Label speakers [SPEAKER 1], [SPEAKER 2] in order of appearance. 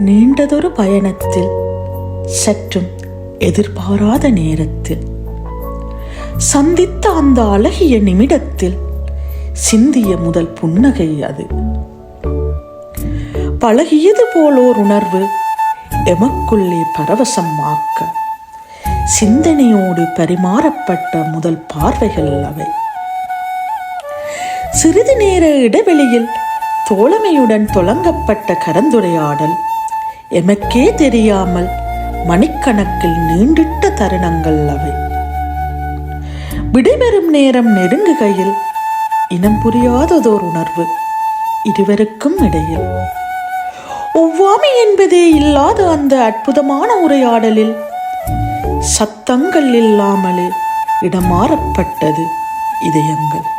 [SPEAKER 1] நீண்டதொரு பயணத்தில் சற்றும் எதிர்பாராத நேரத்தில் சந்தித்த அந்த அழகிய நிமிடத்தில் சிந்திய முதல் புன்னகை அது. பழகியது போலோர் உணர்வு எமக்குள்ளே பரவசமாக்க சிந்தனையோடு பரிமாறப்பட்ட முதல் பார்வைகள் அவை. சிறிது நேர இடைவெளியில் தோழமையுடன் தொடங்கப்பட்ட கலந்துரையாடல் எமக்கே தெரியாமல் மணிக்கணக்கில் நீண்டிட்ட தருணங்கள் அவை. விடைபெறும் நேரம் நெருங்குகையில் இனம் புரியாததோர் உணர்வு இருவருக்கும் இடையில். ஒவ்வாமை என்பதே இல்லாத அந்த அற்புதமான உரையாடலில் சத்தங்கள் இல்லாமலே இடமாறப்பட்டது இதயங்கள்.